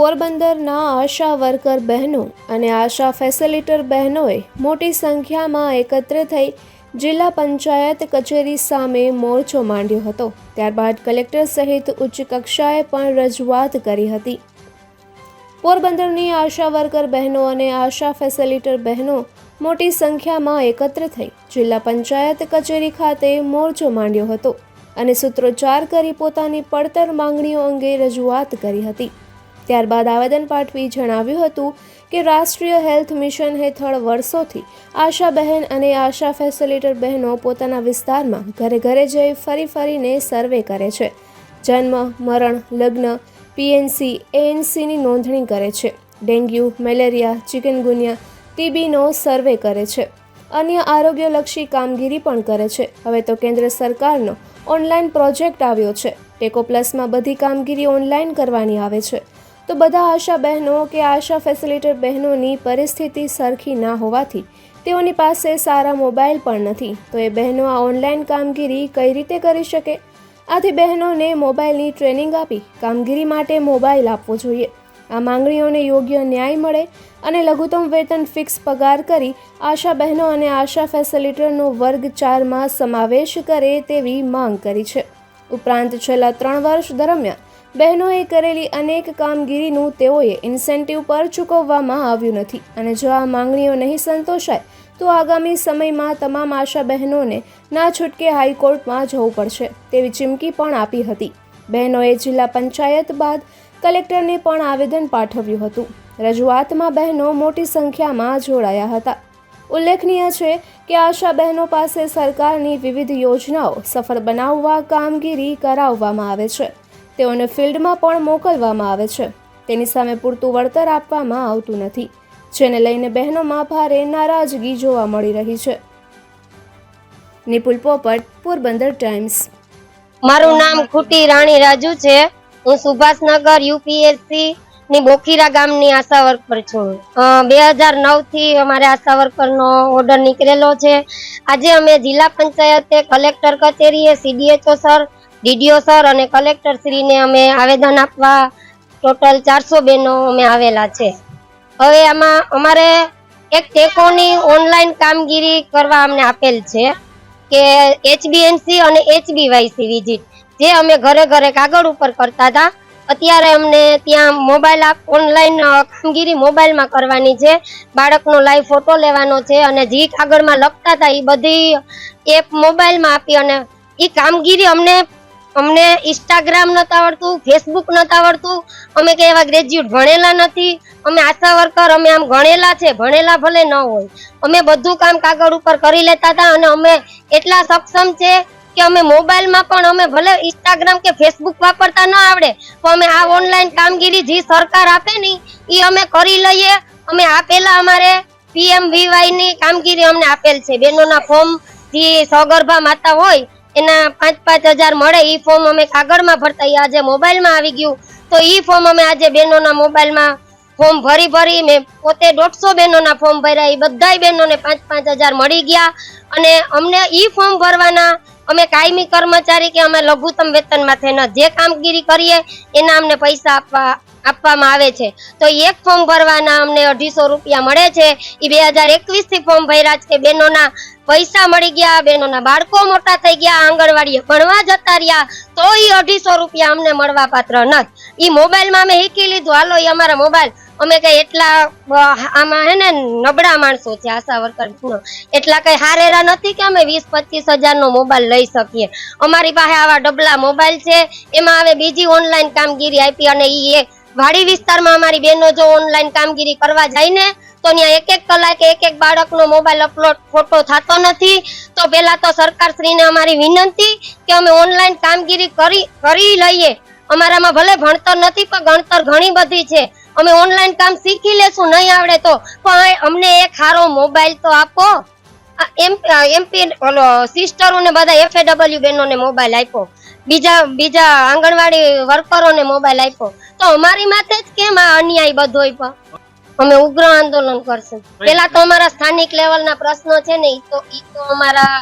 પોરબંદરના આશા વર્કર બહેનો અને આશા ફેસિલિટર બહેનોએ મોટી સંખ્યામાં એકત્ર થઈ જિલ્લા પંચાયત કચેરી સામે મોરચો માંડ્યો હતો. ત્યારબાદ કલેક્ટર સહિત ઉચ્ચ કક્ષાએ પણ રજૂઆત કરી હતી. પોરબંદરની આશા વર્કર બહેનો અને આશા ફેસિલિટર બહેનો મોટી સંખ્યામાં એકત્ર થઈ જિલ્લા પંચાયત કચેરી ખાતે મોરચો માંડ્યો હતો અને સૂત્રોચ્ચાર કરી પોતાની પડતર માંગણીઓ અંગે રજૂઆત કરી હતી. ત્યારબાદ આવેદન પાઠવી જણાવ્યું હતું કે રાષ્ટ્રીય હેલ્થ મિશન હેઠળ વર્ષોથી આશા બહેન અને આશા ફેસિલિટર બહેનો પોતાના વિસ્તારમાં ઘરે ઘરે જઈ ફરી ફરીને સર્વે કરે છે. જન્મ, મરણ, લગ્ન પીએનસી એએનસીની નોંધણી કરે છે. ડેન્ગ્યુ, મેલેરિયા, ચિકનગુનિયા ટીબીનો સર્વે કરે છે. અન્ય આરોગ્યલક્ષી કામગીરી પણ કરે છે. હવે તો કેન્દ્ર સરકારનો ઓનલાઈન પ્રોજેક્ટ આવ્યો છે. ટેકો પ્લસમાં બધી કામગીરી ઓનલાઈન કરવાની આવે છે. તો બધા આશા બહેનો કે આશા ફેસિલિટર બહેનોની પરિસ્થિતિ સરખી ના હોવાથી તેઓની પાસે સારા મોબાઈલ પણ નથી. તો એ બહેનો આ ઓનલાઈન કામગીરી કઈ રીતે કરી શકે? આથી બહેનોને મોબાઈલની ટ્રેનિંગ આપી કામગીરી માટે મોબાઈલ આપવો જોઈએ. આ માંગણીઓને યોગ્ય ન્યાય મળે અને લઘુત્તમ વેતન ફિક્સ પગાર કરી આશા બહેનો અને આશા ફેસિલિટરનો વર્ગ ચારમાં સમાવેશ કરે તેવી માંગ કરી છે. ઉપરાંત છેલ્લા ત્રણ વર્ષ દરમિયાન બહેનોએ કરેલી અનેક કામગીરીનું તેઓએ ઇન્સેન્ટિવ પર ચૂકવવામાં આવ્યું નથી. અને જો આ માંગણીઓ નહીં સંતોષાય, તો આગામી સમયમાં તમામ આશા બહેનોને ના છૂટકે હાઈકોર્ટમાં જવું પડશે, તેવી ચીમકી પણ આપી હતી. બહેનોએ જિલ્લા પંચાયત બાદ કલેક્ટરને પણ આવેદન પાઠવ્યું હતું. રજૂઆતમાં બહેનો મોટી સંખ્યામાં જોડાયા હતા. ઉલ્લેખનીય છે કે આશા બહેનો પાસે સરકારની વિવિધ યોજનાઓ સફળ બનાવવા કામગીરી કરાવવામાં આવે છે. તેઓને ફિલ્ડમાં પણ મોકલવામાં આવે છે. તેની સામે પૂરતું વળતર આપવામાં આવતું નથી, જેને લઈને બહેનોમાં ભારે નારાજગી જોવા મળી રહી છે. નિપુલ પોપટ, પોરબંદર ટાઈમ્સ. મારું નામ ખુટી રાણી રાજુ છે. હું સુભાષનગર, યુપીએસસી ની બોખીરા ગામની આશા વર્કર છું. બે હજાર નવથી અમારે આશા વર્કરનો ઓર્ડર નીકળેલો છે. આજે અમે જિલ્લા પંચાયતે કલેક્ટર કચેરીએ સીડીએચઓ સર ડીડીઓ સર અને કલેક્ટર શ્રીને અમે આવેદન આપવા ટોટલ ચારસો બેનો અમે આવેલા છે. હવે આમાં અમારે એક ટેકોની ઓનલાઈન કામગીરી કરવા અમને આપેલ છે કે એચબીએનસી અને એચબીવાયસી વિઝિટ, જે અમે ઘરે ઘરે કાગળ ઉપર કરતા હતા. અત્યારે અમને ત્યાં મોબાઈલ ઓનલાઈન કામગીરી મોબાઈલમાં કરવાની છે. બાળકનો લાઈવ ફોટો લેવાનો છે અને જે કાગળમાં લખતા હતા એ બધી એપ મોબાઈલમાં આપી અને એ કામગીરી અમને અમને ઇન્સ્ટાગ્રામ નથી આવડતું ફેસબુક નથી આવડતું. અમે કે એવા ગ્રેજ્યુએટ ભણેલા નથી. અમે આશા વર્કર, અમે આમ ભણેલા છે, ભણેલા ભલે ન હોય. અમે બધું કામ કાગળ ઉપર કરી લેતા હતા અને અમે એટલા સક્ષમ છે કે અમે મોબાઈલમાં પણ અમે ભલે ઇન્સ્ટાગ્રામ કે ફેસબુક વાપરતા ન આવડે તો અમે આ ઓનલાઈન કામગીરી જે સરકાર આપે ને એ અમે કરી લઈએ. અમે આપેલા અમારે પીએમવીવાયની કામગીરી અમને આપેલ છે. બહેનોના ફોર્મ જે સગર્ભા માતા હોય એના પાંચ પાંચ હજાર મળે, ઈ ફોર્મ અમે કાગળમાં ભરતા. આજે મોબાઈલમાં આવી ગયું. તો ઈ ફોર્મ અમે આજે બહેનોના મોબાઈલમાં ફોર્મ ભરી ભરી મેં પોતે દોઢસો બહેનોના ફોર્મ ભર્યા. એ બધાય બહેનોને પાંચ પાંચ હજાર મળી ગયા. અને અમને ઈ ફોર્મ ભરવાના અમે કાયમી કર્મચારી કે અમે લઘુત્તમ વેતન માથે ન જે કામગીરી કરીએ, એના અમને પૈસા આપવા, આપવામાં આવે છે. તો એક ફોર્મ ભરવાના અમને અઢીસો રૂપિયા મળે છે. એ બે હજાર એકવીસથી ફોર્મ ભર્યા છે બહેનોના. પૈસા મળી ગયા બહેનોના બાળકો મોટા થઈ ગયા આંગણવાડીએ ભણવા જતા રહ્યા તો એ અઢીસો રૂપિયા અમને મળવા પાત્ર નથી. એ મોબાઈલમાં અમે શીખી લીધું, હાલો એ અમારા મોબાઈલ. અમે કઈ એટલા આમાં હે ને, નબળા માણસો છે, આશા વર્કર એટલા કઈ હારેરા નથી કે અમે વીસ, પચીસ હજાર નો મોબાઈલ લઈ શકીએ. અમારી પાસે આવા ડબલા મોબાઈલ છે, એમાં હવે બીજી ઓનલાઈન કામગીરી આપી અને એ વાડી વિસ્તારમાં અમારી બહેનો જો ઓનલાઈન કામગીરી કરવા જાય ને તો ત્યાં એક એક કલાકે એક એક બાળકનો મોબાઈલ અપલોડ ફોટો થતો નથી. તો પહેલાં તો સરકાર શ્રીને અમારી વિનંતી કે અમે ઓનલાઈન કામગીરી કરી કરી લઈએ. અમારામાં ભલે ભણતર નથી, પણ ગણતર ઘણી બધી છે. અમે ઓનલાઈન કામ શીખી લેશું, નહીં આવડે તો. પણ અમને એક સારો મોબાઈલ તો આપો. એમ એમપી ઓલો સિસ્ટરોને બધા એફએડબલ્યુ બહેનોને મોબાઈલ આપ્યો. બીજા બીજા આંગણવાડી વર્કરોને મોબાઈલ આપ્યો. તો અમારી માથે જ કેમ આ અન્યાય બધોય પણ અમે ઉગ્ર આંદોલન કરશું. પેલા તો અમારા સ્થાનિક લેવલના પ્રશ્નો છે ને ઈ તો ઈ તો અમારા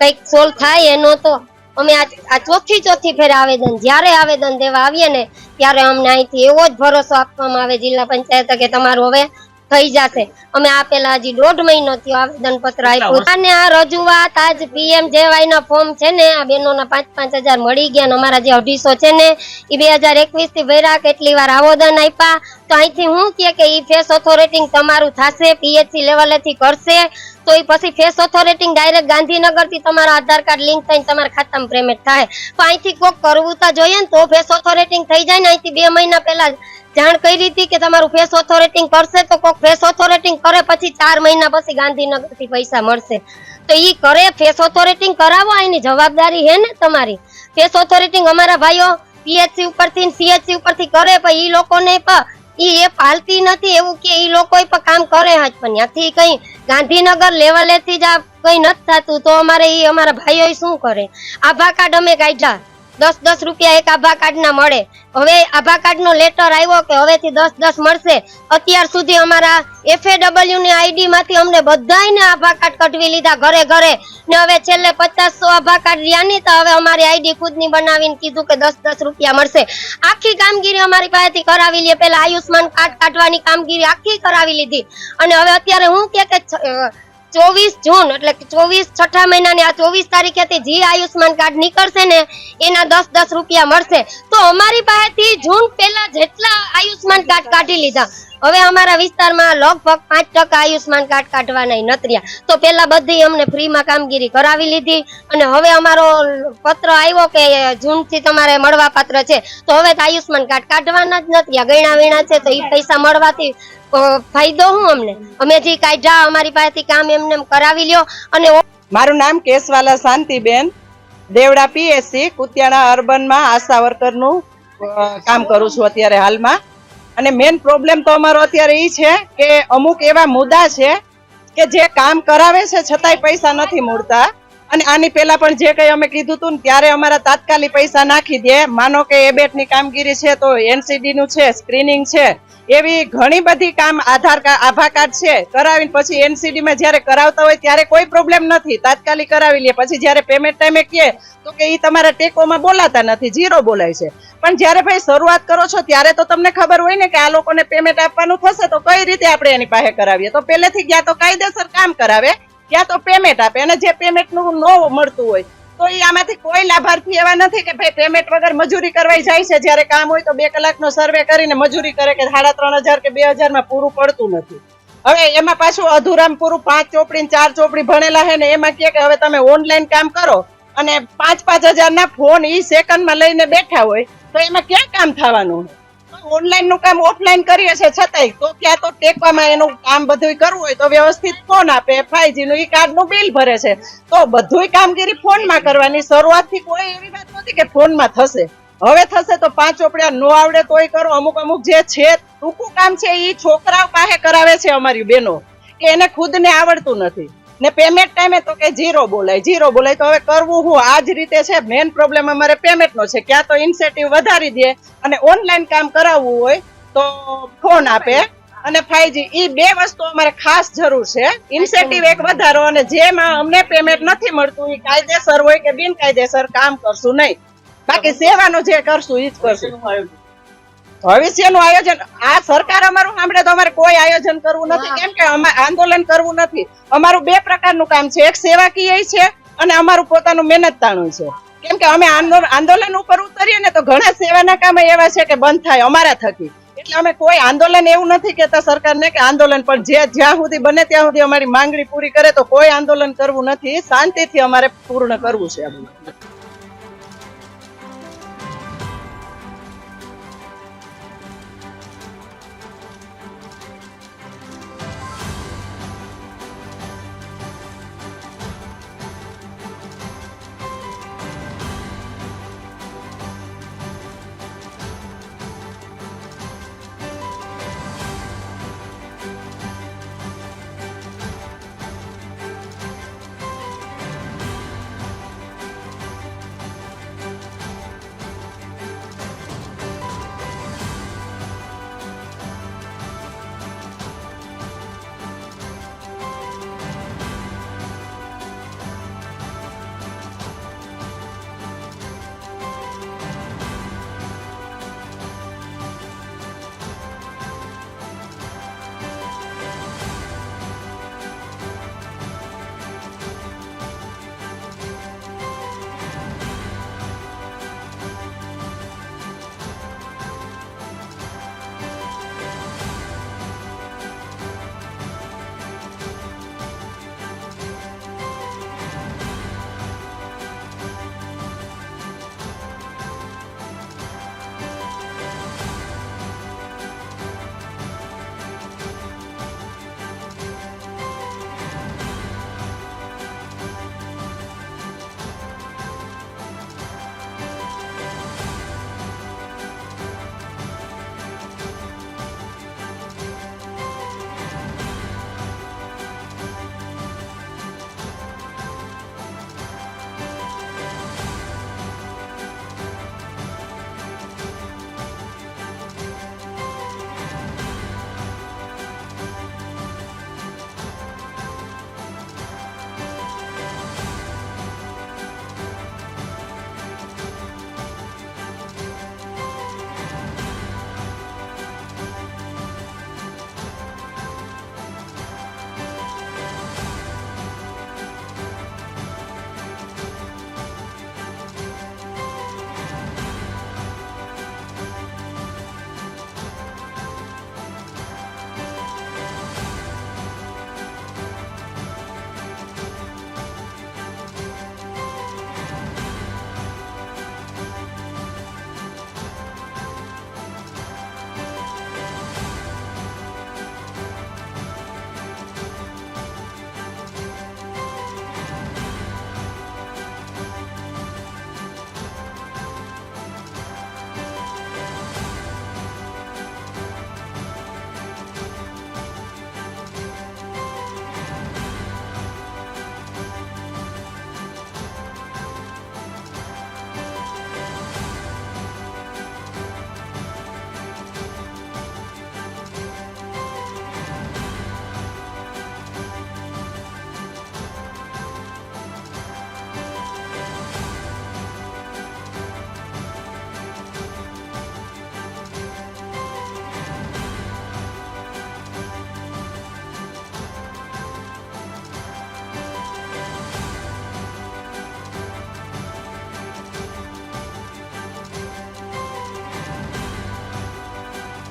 કંઈક સોલ્વ થાય એનો તો અમે આ આ ચોથી ચોથી ફેર આવેદન જ્યારે આવેદન દેવા આવીએ ને ત્યારે અમને અહીંથી એવો જ ભરોસો આપવામાં આવે જિલ્લા પંચાયત કે તમારું હવે થઈ જશે. અમે આપેલા હજી દોઢ મહિનો થયો આવેદન પત્ર આપ્યું. અને આ રજૂઆત આજ પીએમ જેવાય ના ફોર્મ છે ને આ બેનોના પાંચ પાંચ હજાર મળી ગયા ને અમારા જે અઢીસો છે ને એ બે હજાર એકવીસથી ભર્યા કેટલી વાર આવેદન આપ્યા તો અહીંથી હું કે કે ઈ ફેસ ઓથોરેટિંગ તમારું થશે, પીએચસી લેવલેથી કરશે, તો એ પછી ફેસ ઓથોરેટિંગ ડાયરેક્ટ ગાંધીનગરથી તમારા આધાર કાર્ડ લિંક થઈને તમારા ખાતામાં પેમેન્ટ થાય. તો અહીંથી કોક કરવું તો જોઈએ ને, તો ફેસ ઓથોરેટિંગ થઈ જાય ને, અહીંથી બે મહિના પહેલા જાણ કરી હતી કે તમારું ફેસ ઓથોરેટિંગ કરશે, તો કોક ફેસ ઓથોરેટિંગ કરે, પછી ચાર મહિના પછી ગાંધીનગરથી પૈસા મળશે. તો ઈ કરે, ફેસ ઓથોરેટિંગ કરાવો એની જવાબદારી હે ને તમારી. ફેસ ઓથોરેટિંગ અમારા ભાઈઓ પીએચસી ઉપરથી સીએચસી ઉપરથી કરે, પણ ઈ લોકોને પણ ઈ એ પાલતી નથી એવું કે ઈ લોકો પણ કામ કરે હજ, પણ ત્યાંથી કઈ ગાંધીનગર લેવલેથી જ આ કઈ નથી થતું, તો અમારે ઈ અમારા ભાઈઓ શું કરે? આભા કાર્ડ અમે કાઢ્યા. દસ દસ રૂપિયા એક આભા કાર્ડ ના મળે. હવે આભા કાર્ડ નો લેટર આવ્યો કે હવેથી દસ દસ મળશે. અત્યાર સુધી અમારા એફએડબલ્યુ ની આઈડી માંથી અમને બધાયને આભા કાર્ડ કઢવી લીધા ઘરે ઘરે. ને હવે છેલ્લે પચાસ સો આભા કાર્ડ રહ્યા નહીં તો હવે અમારી આઈડી ખુદની બનાવીને કીધું કે દસ દસ રૂપિયા મળશે. આખી કામગીરી અમારી પાસેથી કરાવી લે. પેલા આયુષ્માન કાર્ડ કાઢવાની કામગીરી આખી કરાવી લીધી. અને હવે અત્યારે હું કે ચોવીસ જૂન, એટલે ચોવીસ છઠ્ઠા મહિનાની આ ચોવીસ તારીખેથી જે આયુષ્માન કાર્ડ નીકળશે ને, એના દસ દસ રૂપિયા મળશે. તો અમારી પાસેથી જૂન પહેલા જેટલા આયુષ્માન કાર્ડ કાઢી લીધા. હવે અમારા વિસ્તારમાં લગભગ પાંચ ટકા આયુષ્માન કાર્ડ કાઢવાના નતર્યા. તો પેલા બધી અમને ફ્રીમાં કામગીરી કરાવી લીધી અને હવે અમારો પત્ર આવ્યો કે જૂનથી તમારે મળવા પાત્ર છે. તો હવે તો આયુષ્માન કાર્ડ કાઢવાના જ નથી ગયણા વીણા છે તો એ પૈસા મળવાથી ફાયદો હું અમને? અમે જે કાઢ્યા અમારી પાસેથી કામ એમને એમ કરાવી લ્યો અને મારું નામ કેશવાલા શાંતિબેન, દેવડા પીએસસી, કુતિયાણા અર્બનમાં આશા વર્કરનું કામ કરું છું અત્યારે હાલમાં. અને મેઇન પ્રોબ્લેમ તો અમારો અત્યારે એ છે કે અમુક એવા મુદ્દા છે કે જે કામ કરાવે છે, છતાંય પૈસા નથી મળતા. અને આની પહેલા પણ જે કંઈ અમે કીધું હતું ને, ત્યારે અમારા તાત્કાલિક પૈસા નાખી દે. માનો કે એબેટની કામગીરી છે, તો એનસીડીનું છે સ્ક્રીનિંગ છે. એવી ઘણી બધી કામ આધાર કાર્ડ આભા કાર્ડ છે. કરાવીને પછી એનસીડી માં જ્યારે કરાવતા હોય ત્યારે કોઈ પ્રોબ્લેમ નથી. તાત્કાલિક કરાવી લે. પછી જ્યારે પેમેન્ટ ટાઈમે કહે, તો કે એ તમારા ટેકોમાં બોલાતા નથી. જીરો બોલાય છે. પણ જ્યારે ભાઈ શરૂઆત કરો છો, ત્યારે તો તમને ખબર હોય ને કે આ લોકોને પેમેન્ટ આપવાનું થશે, તો કઈ રીતે આપણે એની પાસે કરાવીએ? તો પહેલેથી ગયા તો કાયદેસર કામ કરાવે. ક્યાં તો પેમેન્ટ આપે. અને જે પેમેન્ટનું ન મળતું હોય તો એ આમાંથી કોઈ લાભાર્થી એવા નથી કે ભાઈ પેમેન્ટ વગર મજૂરી કરવાઈ જાય છે. જ્યારે કામ હોય તો બે કલાકનો સર્વે કરીને મજૂરી કરે કે સાડા ત્રણ હજાર કે બે હજારમાં પૂરું પડતું નથી. હવે એમાં પાછું અધૂરામ પૂરું પાંચ ચોપડી ચાર ચોપડી ભણેલા છે ને એમાં કે હવે તમે ઓનલાઈન કામ કરો અને પાંચ પાંચ હજારના ફોન ઈ સેકન્ડમાં લઈને બેઠા હોય તો એમાં ક્યાં કામ થવાનું? ઓનલાઈનનું કામ ઓફલાઈન કરીએ છે છતાંય, તો ક્યાં તો ટેકવામાં એનું કામ બધું કરવું હોય તો વ્યવસ્થિત ફોન આપે ફાઈવજી નું ઈ કાર્ડનું બિલ ભરે છે. તો બધુંય કામગીરી ફોનમાં કરવાની. શરૂઆતથી કોઈ એવી વાત નહોતી કે ફોનમાં થશે. હવે થશે તો પાંચ ચોપડિયા નો આવડે તોય કરો. અમુક અમુક જે છે, ટૂંકું કામ છે એ છોકરાઓ પાસે કરાવે છે અમારી બેનો કે એને ખુદને આવડતું નથી. ને પેમેન્ટ ટાઈમે તો કે જીરો બોલાય. જીરો બોલાય તો હવે કરવું હું? આ જ રીતે છે મેઇન પ્રોબ્લેમ અમારે પેમેન્ટનો છે. ક્યાં તો ઇન્સેટિવ વધારી દે અને ઓનલાઈન કામ કરાવવું હોય તો ફોન આપે અને ફાઈજી ઈ બે વસ્તુ અમારે ખાસ જરૂર છે. ઇન્સેટિવ એક વધારો અને જેમાં અમને પેમેન્ટ નથી મળતું એ કાયદેસર હોય કે બિનકાયદેસર કામ કરશું નહીં. બાકી સેવાનું જે કરશું, ઈ જ કરશું. ભવિષ્યનું આયોજન આ સરકાર અમારું સાંભળે તો અમારે કોઈ આયોજન કરવું નથી. કેમ કે આંદોલન કરવું નથી. અમારું બે પ્રકારનું કામ છે. એક સેવાકીય છે અને અમારું પોતાનું મહેનત તાણું છે. કેમ કે અમે આંદોલન ઉપર ઉતરીએ ને તો ઘણા સેવાના કામ એવા છે કે બંધ થાય અમારા થકી. એટલે અમે કોઈ આંદોલન એવું નથી કેતા સરકારને કે આંદોલન પણ જે જ્યાં સુધી બને ત્યાં સુધી અમારી માંગણી પૂરી કરે તો કોઈ આંદોલન કરવું નથી. શાંતિથી અમારે પૂર્ણ કરવું છે.